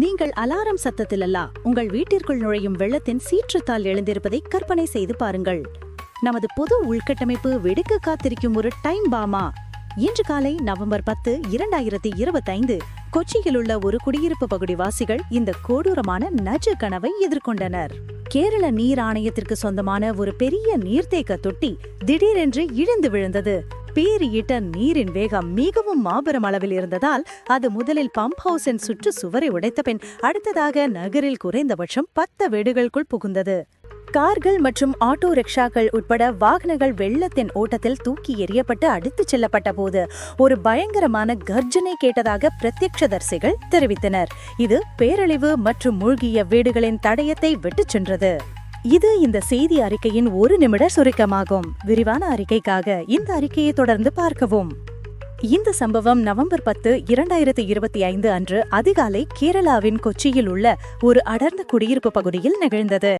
நீங்கள் அலாரம் சத்தத்திலல்லா உங்கள் வீட்டிற்குள் நுழையும் வெள்ளத்தின் சீற்றத்தால் எழுந்திருப்பதை கற்பனை செய்து பாருங்கள். நமது பொது உள்கட்டமைப்பு வெடிக்க காத்திருக்கும் ஒரு டைம் பாமா. இன்று காலை நவம்பர் பத்து இரண்டாயிரத்தி இருபத்தைந்து கொச்சியில் உள்ள ஒரு குடியிருப்பு பகுதி வாசிகள் இந்த கொடூரமான நஜ கனவை எதிர்கொண்டனர். கேரள நீர் ஆணையத்திற்கு சொந்தமான ஒரு பெரிய நீர்த்தேக்க தொட்டி திடீரென்று இழந்து விழுந்தது. பேரியிட்ட நீரின் வேகம் மிகவும் மாபெரும் அளவில் இருந்ததால் அது முதலில் பம்ப் ஹவுஸின் சுற்று சுவரை உடைத்த பின் அடுத்ததாக நகரில் குறைந்தபட்சம் பத்து வீடுகளுக்குள் புகுந்தது. கார்கள் மற்றும் ஆட்டோ ரிக்ஷாக்கள் உட்பட வாகனங்கள் வெள்ளத்தின் ஓட்டத்தில் தூக்கி எறியப்பட்டு அடித்துச் செல்லப்பட்ட போது ஒரு பயங்கரமான கர்ஜனை கேட்டதாக பிரத்யட்சதர்சிகள் தெரிவித்தனர். இது பேரழிவு மற்றும் மூழ்கிய வீடுகளின் தடயத்தை விட்டுச் சென்றது. இது இந்த செய்தி அறிக்கையின் ஒரு நிமிட சுருக்கமாகும். விரிவான அறிக்கைக்காக இந்த அறிக்கையை தொடர்ந்து பார்க்கவும். இந்த சம்பவம் நவம்பர் பத்து இரண்டாயிரத்தி இருபத்தி ஐந்து அன்று அதிகாலை கேரளாவின் கொச்சியில் உள்ள ஒரு அடர்ந்த குடியிருப்பு பகுதியில் நிகழ்ந்தது.